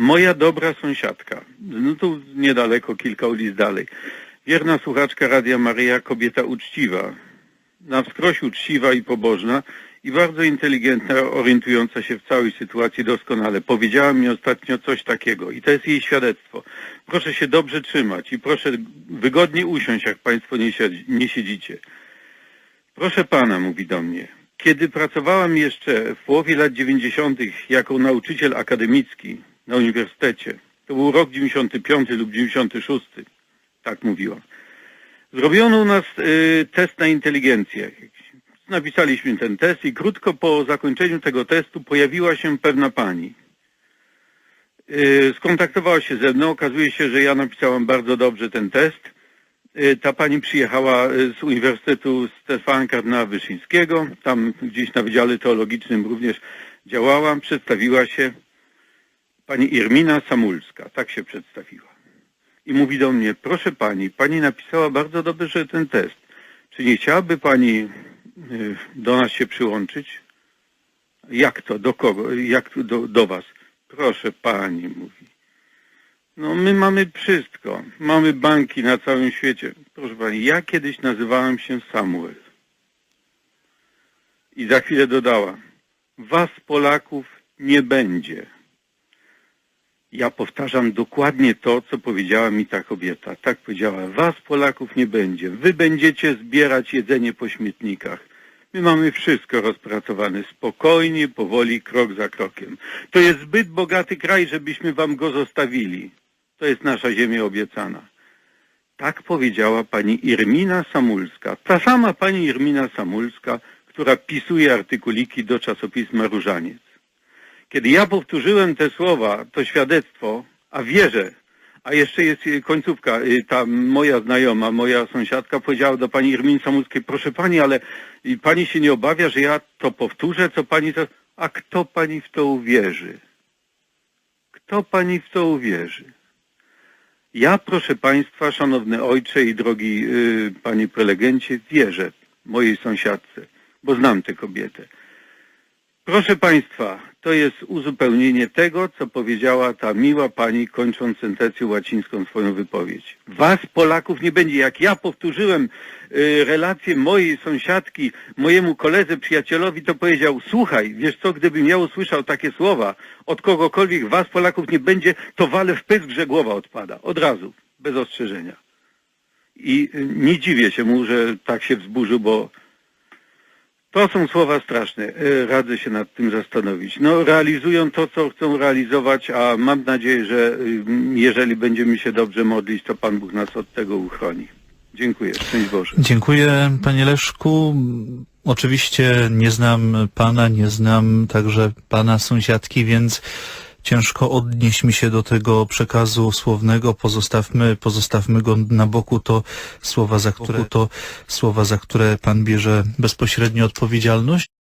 Moja dobra sąsiadka, no tu niedaleko, kilka ulic dalej. Wierna słuchaczka Radia Maryja, kobieta uczciwa, na wskroś uczciwa i pobożna i bardzo inteligentna, orientująca się w całej sytuacji doskonale. Powiedziała mi ostatnio coś takiego i to jest jej świadectwo. Proszę się dobrze trzymać i proszę wygodnie usiąść, jak Państwo nie, nie siedzicie. Proszę Pana, mówi do mnie, kiedy pracowałem jeszcze w połowie lat 90. jako nauczyciel akademicki na uniwersytecie, to był rok 95 lub 96, tak mówiła. Zrobiono u nas y, test na inteligencję. Napisaliśmy ten test i krótko po zakończeniu tego testu pojawiła się pewna pani. Y, skontaktowała się ze mną, okazuje się, że ja napisałem bardzo dobrze ten test. Y, Ta pani przyjechała y, z Uniwersytetu Stefana Kardynała Wyszyńskiego, tam gdzieś na Wydziale Teologicznym również działała, przedstawiła się pani Irmina Samulska, tak się przedstawiła. I mówi do mnie, proszę pani, pani napisała bardzo dobrze ten test. Czy nie chciałaby pani y, do nas się przyłączyć? Jak to? Do kogo? Jak to do, do was? Proszę pani, mówi. No my mamy wszystko. Mamy banki na całym świecie. Proszę pani, ja kiedyś nazywałem się Samuel. I za chwilę dodała, was Polaków nie będzie. Ja powtarzam dokładnie to, co powiedziała mi ta kobieta. Tak powiedziała, was Polaków nie będzie. Wy będziecie zbierać jedzenie po śmietnikach. My mamy wszystko rozpracowane spokojnie, powoli, krok za krokiem. To jest zbyt bogaty kraj, żebyśmy wam go zostawili. To jest nasza ziemia obiecana. Tak powiedziała pani Irmina Samulska. Ta sama pani Irmina Samulska, która pisuje artykuliki do czasopisma Różaniec. Kiedy ja powtórzyłem te słowa, to świadectwo, a wierzę, a jeszcze jest końcówka, y, ta moja znajoma, moja sąsiadka powiedziała do pani Irminy Samulskiej, proszę pani, ale pani się nie obawia, że ja to powtórzę, co pani to... A kto pani w to uwierzy? Kto pani w to uwierzy? Ja, proszę Państwa, szanowny ojcze i drogi y, panie prelegencie, wierzę mojej sąsiadce, bo znam tę kobietę. Proszę Państwa, to jest uzupełnienie tego, co powiedziała ta miła pani, kończąc sentencję łacińską swoją wypowiedź. Was, Polaków, nie będzie. Jak ja powtórzyłem y, relację mojej sąsiadki, mojemu koledze, przyjacielowi, to powiedział, słuchaj, wiesz co, gdybym ja usłyszał takie słowa od kogokolwiek, was, Polaków, nie będzie, to walę w pysk, że głowa odpada. Od razu, bez ostrzeżenia. I y, nie dziwię się mu, że tak się wzburzył, bo to są słowa straszne. E, Radzę się nad tym zastanowić. No, realizują to, co chcą realizować, a mam nadzieję, że y, jeżeli będziemy się dobrze modlić, to Pan Bóg nas od tego uchroni. Dziękuję. Szczęść Boże. Dziękuję, panie Leszku. Oczywiście nie znam pana, nie znam także pana sąsiadki, więc ciężko odnieść mi się do tego przekazu słownego. Pozostawmy, pozostawmy go na boku. To słowa, za które, to słowa, za które pan bierze bezpośrednio odpowiedzialność.